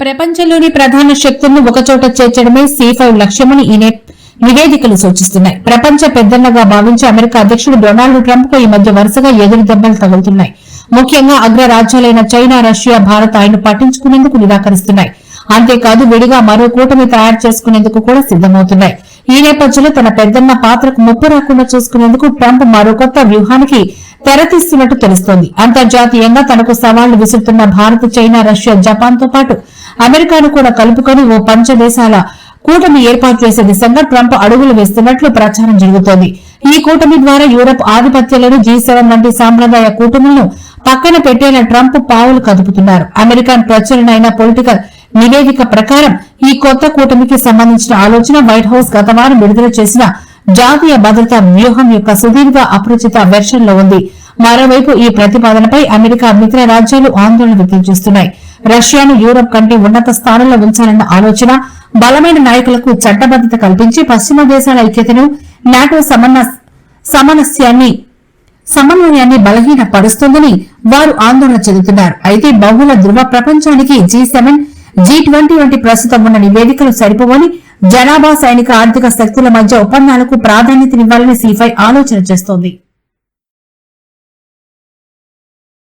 ప్రపంచంలోని ప్రధాన శక్తులను ఒకచోట చేర్చడమే సి ఫైవ్ లక్ష్యమని ఈ నివేదికలు సూచిస్తున్నాయి. ప్రపంచ పెద్దన్నగా భావించే అమెరికా అధ్యక్షుడు డొనాల్డ్ ట్రంప్కు ఈ మధ్య వరుసగా ఎదురు దెబ్బలు తగులుతున్నాయి. ముఖ్యంగా అగ్రరాజ్యాలైన చైనా రష్యా భారత్ ఆయన పట్టించుకునేందుకు నిరాకరిస్తున్నాయి. అంతేకాదు విడిగా మరో కూటమి తయారు చేసుకునేందుకు కూడా సిద్దమవుతున్నాయి ఈ నేపథ్యంలో తన పెద్దన్న పాత్రకు ముప్పు రాకుండా చూసుకునేందుకు ట్రంప్ మరో కొత్త వ్యూహానికి తెరతీస్తున్నట్టు తెలుస్తోంది. అంతర్జాతీయంగా తనకు సవాళ్ళు విసురుతున్న భారత్ చైనా రష్యా జపాన్తో పాటు అమెరికాను కూడా కలుపుకొని ఓ పంచదేశాల కూటమి ఏర్పాటు చేసే దిశగా ట్రంప్ అడుగులు వేస్తున్నట్లు ప్రచారం జరుగుతోంది. ఈ కూటమి ద్వారా యూరప్ ఆధిపత్యాలను జీ వంటి సాంప్రదాయ కూటములను పక్కన పెట్టేలా ట్రంప్ పావులు కదుపుతున్నారు. అమెరికన్ ప్రచురణ అయిన పొలిటికల్ నివేదిక ప్రకారం ఈ కొత్త కూటమికి సంబంధించిన ఆలోచన వైట్ హౌస్ గత వారం విడుదల చేసిన జాతీయ భద్రతా వ్యూహం యొక్క సుదీర్ఘ అపరిచిత వెర్షన్లో ఉంది. మరోవైపు ఈ ప్రతిపాదనపై అమెరికా మిత్ర రాజ్యాలు ఆందోళన వ్యక్తం చేస్తున్నాయి. రష్యాను యూరప్ కంటే ఉన్నత స్థానంలో ఉంచాలన్న ఆలోచన బలమైన నాయకులకు చట్టబద్దత కల్పించి పశ్చిమ దేశాల ఐక్యతను నాటో సమన్వయాన్ని సమనస్యాన్ని సమన్వయాన్ని బలహీనపరుస్తోందని వారు ఆందోళన చెందుతున్నారు. అయితే బహుళ ధృవ ప్రపంచానికి జీ సెవెన్ జీ ట్వంటీ వంటి ప్రస్తుతం ఉన్న నివేదికలు సరిపోవని జనాభా సైనిక ఆర్థిక శక్తుల మధ్య ఒప్పందాలకు ప్రాధాన్యతనివ్వాలని సిఫై ఆలోచన చేస్తోంది.